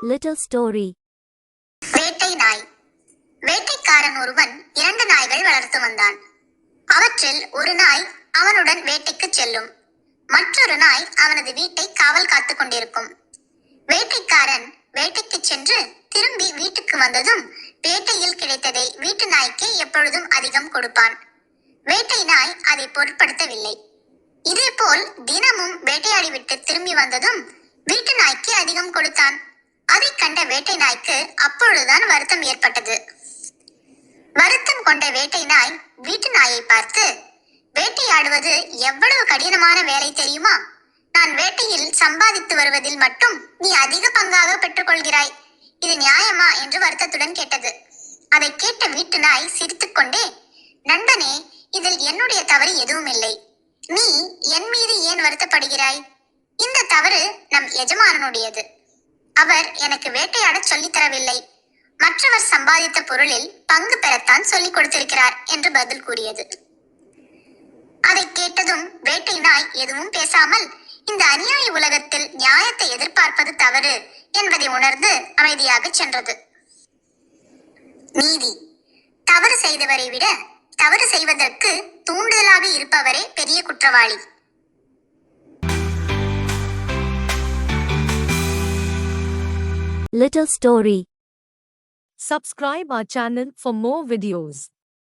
Little story வேட்டை நாய். வேட்டைக்காரன் ஒருவன் இரண்டு நாய்கள் வளர்த்து வந்தான். அவற்றில் ஒரு நாய் அவனுடன் வேட்டைக்கு செல்லும். மற்றொரு நாய் அவனது வீட்டை காவல் காத்து கொண்டிருக்கும். வேட்டைக்காரன் வேட்டைக்கு சென்று திரும்பி வீட்டுக்கு வந்ததும் வேட்டையில் கிடைத்ததை வீட்டு நாய்க்கே எப்பொழுதும் அதிகம் கொடுப்பான். வேட்டை நாய் அதை பொருட்படுத்தவில்லை. இதேபோல் தினமும் வேட்டையாடிவிட்டு திரும்பி வந்ததும் வீட்டு நாய்க்கு அதிகம் கொடுத்தான். அதைக் கண்ட வேட்டை நாய்க்கு அப்பொழுதுதான் வருத்தம் ஏற்பட்டது. வருத்தம் கொண்ட வேட்டை நாய் வீட்டு நாயை பார்த்து வேட்டையாடுவது எவ்வளவு கடினமான வேலை தெரியுமா? நான் வேட்டையில் சம்பாதித்து வருவதில் மட்டும் நீ அதிக பங்காக பெற்றுக்கொள்கிறாய். இது நியாயமா? என்று வருத்தத்துடன் கேட்டது. அதை கேட்ட வீட்டு நாய் சிரித்துக்கொண்டே நண்பனே இதில் என்னுடைய தவறு எதுவும் இல்லை. நீ என் மீது ஏன் வருத்தப்படுகிறாய்? இந்த தவறு நம் எஜமானனுடையது. அவர் எனக்கு வேட்டையாட சொல்லித் தரவில்லை மற்றவர் சம்பாதித்த பொருளில் பங்கு பெறத்தான் சொல்லிக் கொடுத்திருக்கிறார் என்று பதில் கூறியது. அதை கேட்டதும் வேட்டை நாய் எதுவும் பேசாமல் இந்த அநியாய உலகத்தில் நியாயத்தை எதிர்பார்ப்பது தவறு என்பதை உணர்ந்து அமைதியாக சென்றது. நீதி. தவறு செய்தவரை விட தவறு செய்வதற்கு தூண்டுதலாக இருப்பவரே பெரிய குற்றவாளி. Little Story Subscribe our channel for more videos.